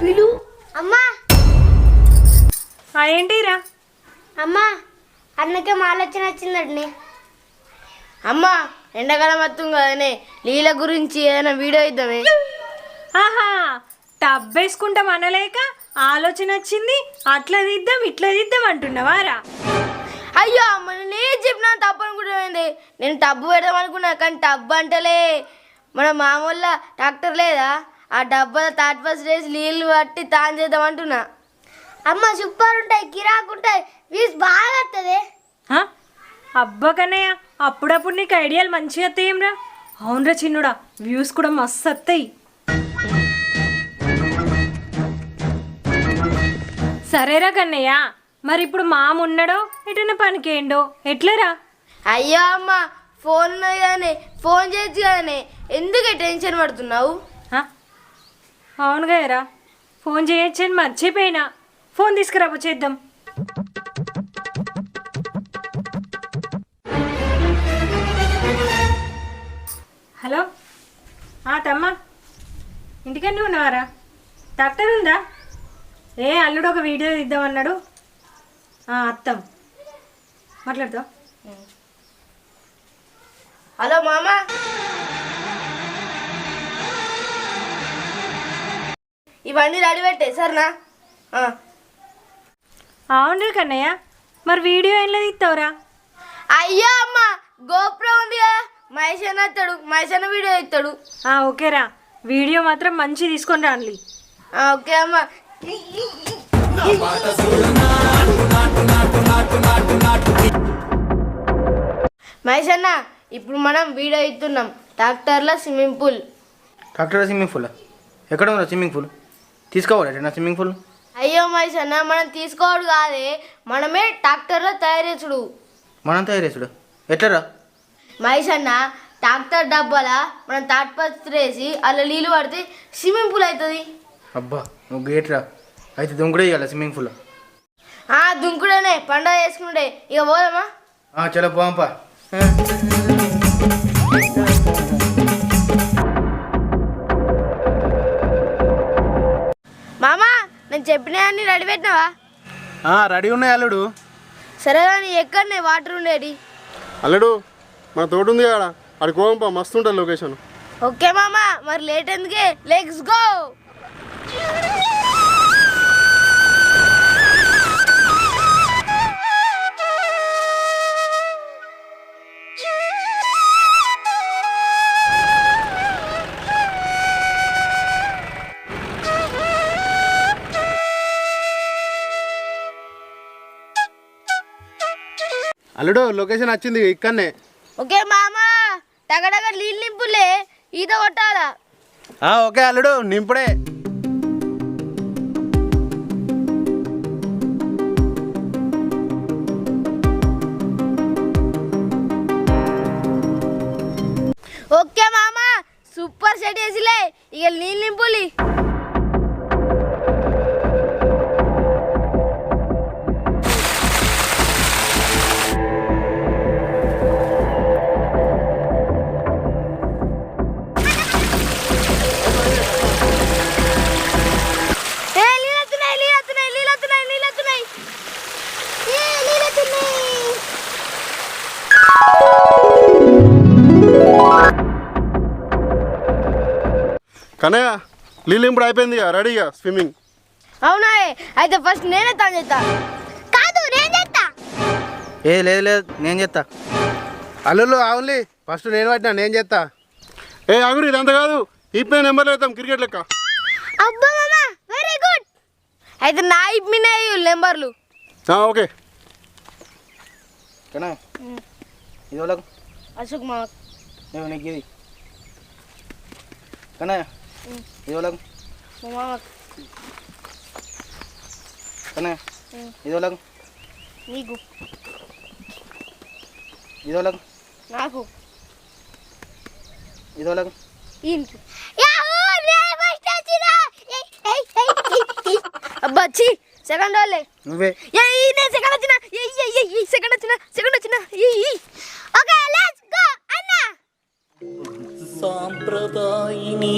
పిలు అమ్మా. ఏంటిరా అమ్మా అన్నకే ఆలోచన వచ్చిందండి అమ్మా ఎండాకాలం వస్తుంది కదనే లీల గురించి ఏదైనా వీడియో ఇద్దామే. ఆహా టబ్బేసుకుంటాం అనలేక ఆలోచన వచ్చింది అట్లా దిద్దాం ఇట్లా దిద్దాం అంటున్నావారా అయ్యో అమ్మ నేను చెప్పినా తప్పు అనుకుంటుంది నేను టబ్బు పెడదాం అనుకున్నా కానీ టబ్బు అంటలే. మన మామూలు ట్రాక్టర్ లేదా? ఆ డబ్బాలో థర్డ్ ఫస్ట్ డేస్ నీళ్ళు పట్టి తాను చేద్దాం అంటున్నా. అమ్మ సూపర్ ఉంటాయి కిరాకు ఉంటాయి వీస్ బాగా వస్తుంది అబ్బా కన్నయ్య అప్పుడప్పుడు నీకు ఐడియాలు మంచిగా వస్తాయేమ్రా అవునరా చిన్నుడా వ్యూస్ కూడా మస్తు వస్తాయి సరేరా కన్నయ్య. మరి ఇప్పుడు మామ ఉన్నాడో ఎటైనా పనికేయండో ఎట్లరా? అయ్యో అమ్మ ఫోన్ కానీ ఫోన్ చేయొచ్చు కానీ ఎందుకే టెన్షన్ పడుతున్నావు? అవును కదరా ఫోన్ చేయొచ్చని మర్చిపోయినా. ఫోన్ తీసుకురాబో చేద్దాం. హలో? ఆ తమ్మ ఇంటికన్నీ ఉన్నావారా? డాక్టర్ ఉందా? ఏ అల్లుడు ఒక వీడియో ఇద్దామన్నాడు అత్తం మాట్లాడతావు హలో మామ. ఇవన్నీ రెడీ పెట్టే సరేనా. అవును కన్నయ్య. మరి వీడియో ఏం లేదు ఇస్తావురా అయ్యో అమ్మ గోప్రో ఉంది కదా. మహేష్ అన్న ఇస్తాడు మహేష్ అన్న వీడియో ఇస్తాడు ఓకేరా. వీడియో మాత్రం మంచి తీసుకొని ఆ, ఓకే అమ్మ. మహేష్ అన్న ఇప్పుడు మనం వీడియో ఇస్తున్నాం ట్రాక్టర్ల swimming pool. Doctor swimming pool? ఎక్కడ ఉందా స్విమ్మింగ్ పూల్? తీసుకోవాలి నా స్విమ్మింగ్ పూల్? అయ్యో మహేష్ అన్న మనం తీసుకోవడు కాదే. మనమే ట్రాక్టర్లో తయారు చేసుడు. మనం తయారు చేసుడు. ఎట్లరా మహేష్ అన్న ట్రాక్టర్ డబ్బాల మనం తాటిపత్రి వేసి అలా నీళ్ళు పడితే స్విమ్మింగ్ పూల్ అవుతుంది. అబ్బా నువ్వు గేట్రా అయితే దుంకుడే ఇవ్వాలి స్విమ్మింగ్ పూల్ ఆ దుంకుడనే పండగ చేసుకుంటే ఇక పోదామా? చలో పోంపా మామా నేను చెప్పిన అన్ని రెడీ పెట్టినావా? రెడీ ఉన్నాయి అల్లుడు. సరే కానీ ఎక్కడనే వాటర్ ఉండేది? అల్లుడు మన తోట ఉంది కదా అది కోపంపా మస్తు ఉంటుంది లొకేషన్ ఓకే మామా మరి లేట్ ఎందుకే? లెట్స్ గో అల్లుడు లొకేషన్ వచ్చింది ఇక్కడనే. ఓకే మామా టగడగ నీళ్ళు నింపులే ఈత కొట్టాలా? ఓకే అల్లుడు నింపుడే. ఓకే మామా సూపర్ సెట్ వేసిలే ఇక నీళ్ళు నింపులి. కనయ్య నీళ్ళు ఇప్పుడు అయిపోయింది రెడీగా స్విమ్మింగ్ అవునా అయితే ఫస్ట్ నేనే తాను చేస్తా. కాదు నేను చేస్తా. ఏ లేదు లేదు నేను చెప్తా అల్లుళ్ళు అవునులే ఫస్ట్ నేను పట్టినా నేను చేస్తా. ఏ ఆగురు ఇదంతా కాదు. ఇప్పుడు నెంబర్లు వేద్దాం క్రికెట్ లెక్క. అబ్బా మామా వెరీ గుడ్ అయితే నా ఇప్పినాయి నెంబర్లు. ఆ, ఓకే. కనా ఇది వాళ్ళకు అశోక్ మామ. నీకు ఇది. కనా ఇది వాళ్ళకు మా మామ కనా ఇది వాళ్ళకు నీకు ఇది వాళ్ళకు నాకు ఇది వాళ్ళకు ఈయనకి అబ్బా ఛీ సెకండ్ వాళ్ళే నువ్వే ఏయ్ నేను సెకండ్ వచ్చిన సెకండ్ వచ్చిన సెకండ్ వచ్చిన ఓకే సాంప్రదాయిని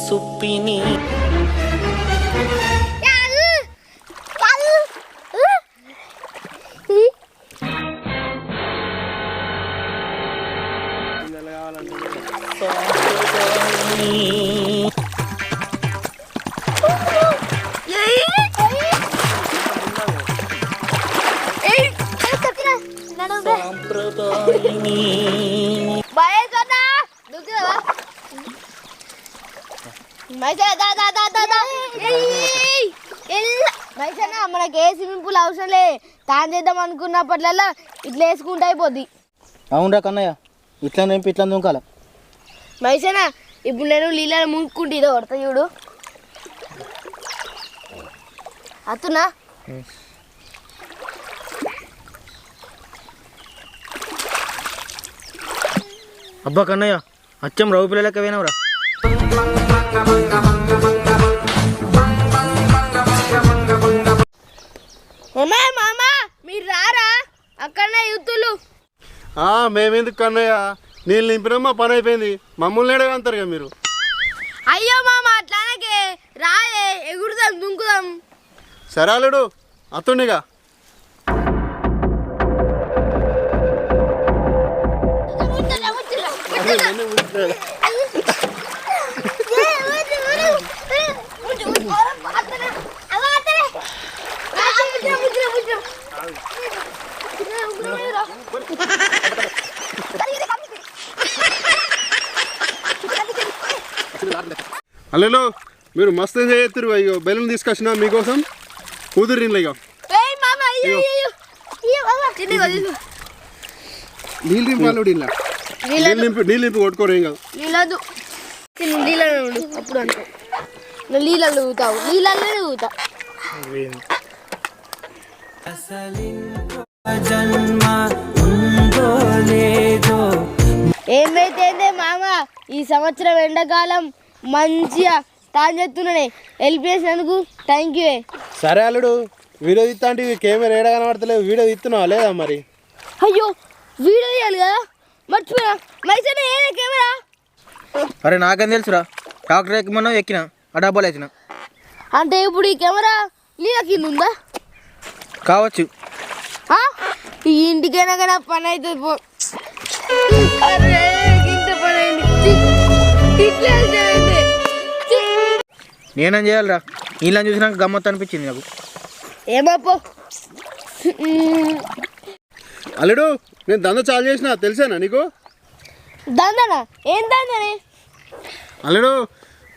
సుప్పిని సాంప్రదాయిని మైసనా మనకి ఏ స్విమ్మింగ్ పూల్ అవసరం లే తాను చేద్దాం అనుకున్నప్పట్లల్లా ఇట్లా వేసుకుంటే అయిపోద్ది అవునరా కన్నయ్య. ఇట్లా నింపి ఇట్లా దుంకాల. మైసనా ఇప్పుడు నేను నీళ్ళని ముంకుంటే ఇదో కొడతా చూడు. అతున్నా. అబ్బా కన్నయ్య అచ్చం రవి పిల్లలకి పోయినావురా. ఏమా మామ మీరు రారా? అక్కడనే యూతులు. ఆ, మేమెందుకు కన్నయ్య? నీళ్ళు నింపినా మా పని అయిపోయింది. మమ్మల్ని అంటారు కదా మీరు? అయ్యో మామ అట్లానకే రాయే ఎగురుదాం దుంకుదాం. సరే అల్లుడు అత్తుండిగా. అల్లెలో మీరు మస్తు ఎంజాయ్ చేస్తారు అయ్యో బెలూన్ తీసుకొచ్చిన మీకోసం. కూతురు ఇక నీళ్ళు నింపి అల్లుడు ఇలా నీళ్ళు నింపి నీళ్ళు నింపి కొట్టుకోరు ఏం కాదు. నీళ్ళదు నీళ్ళలో అప్పుడు అనుకో. నువ్వు నీళ్ళలో ఊతావు నీళ్ళలోనే ఊతా ఏమైతే మామ? ఈ సంవత్సరం ఎండాకాలం మంచిగా తాను చెప్తున్నానే హెల్ప్ చేసినందుకు థ్యాంక్ యూ సరే అల్లుడు వీడియో తీస్తా అంటే కెమెరా ఏడా కనబడతలేవు వీడియో తీస్తున్నావా లేదా మరి అయ్యో వీడియో తీయాలి కదా మర్చిపోయా మైసనే ఏదే కెమెరా అరే నాకేం తెలుసురా డాక్టర్ ఎక్కమన్నా ఎక్కిన ఆ డబ్బాలు వేసిన అంటే ఇప్పుడు ఈ కెమెరా నీళ్ళ కింద ఉందా కావచ్చు ఆ? ఈ ఇంటికైనా కానీ పని అవుతుంది పో అరే ఇంత పని అయింది. నేనేం చేయాలిరా? నీళ్ళని చూసినాక గమ్మత్తు అనిపించింది నాకు. ఏమో పో. అల్లుడు నేను దంద చాలు చేసిన తెలిసానా నీకు? దందనా? ఏం దందని? అల్లుడు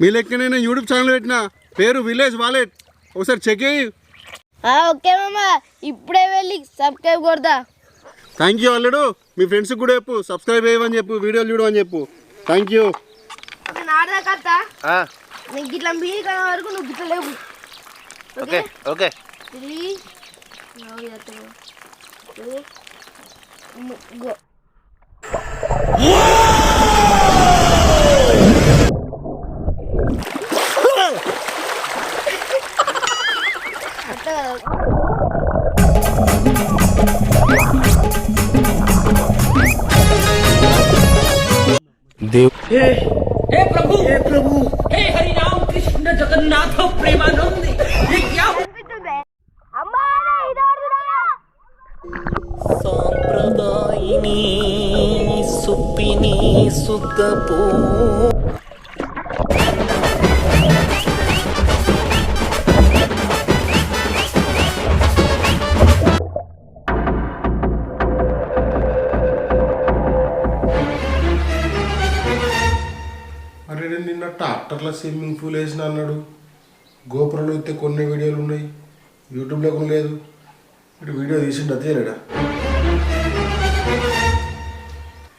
మీ లెక్క నేను యూట్యూబ్ ఛానల్ పెట్టిన పేరు విలేజ్ వాలెట్. ఒకసారి చెక్ అయ్యి ఓకే మామ. ఇప్పుడే వెళ్ళి సబ్స్క్రైబ్ కొడతా. థ్యాంక్ యూ అల్లుడు. మీ ఫ్రెండ్స్కి కూడా చెప్పు సబ్స్క్రైబ్ చేయమని చెప్పు వీడియోలు చూడమని చెప్పు. థ్యాంక్ యూ నాడదా కత్త నీకు ఇట్లా మీ కన్నా వరకు నువ్వు గిట్ల లేవు. Okay okay. త్రీ గో ఎంతో ప్రేమను ఉంది సాంప్రదాయిని సుప్పిని సుద్దపూ నిన్న ట్రాక్టర్లో స్విమ్మింగ్ పూల్ వేసిన అన్నాడు. గోపురంలో అయితే కొన్ని వీడియోలు ఉన్నాయి. యూట్యూబ్లో కొన్ని లేదు. ఇటు వీడియో తీసిండు అదే లేడా?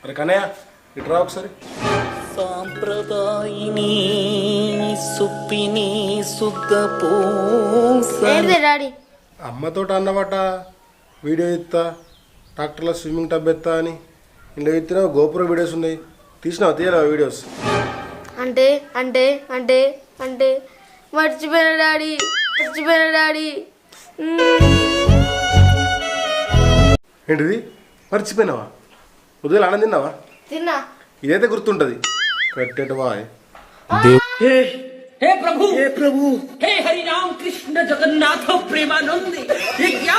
అరే కన్నయ్య ఇటు రా ఒకసారి. సాంప్రదాయిని సుప్పిని డాడీ? అమ్మతో అన్నమాట వీడియో ఇస్తా ట్రాక్టర్లో స్విమ్మింగ్ టబ్ ఎత్తా అని. ఇంట్లో ఎత్తిన గోపురం వీడియోస్ ఉన్నాయి. తీసినావు? తీయరా వీడియోస్? అంటే అంటే అంటే అంటే మర్చిపోయిన డాడీ చచ్చిపోయిన డాడీ ఏంటిది మర్చిపోయినావా ఉదయం అన్నం తిన్నావా తిన్నా ఇదైతే గుర్తుంటుంది కట్టేట బాయ్ हे हे प्रभु हे प्रभु हे हरि राम कृष्ण जगन्नाथ प्रेमानंद ये क्या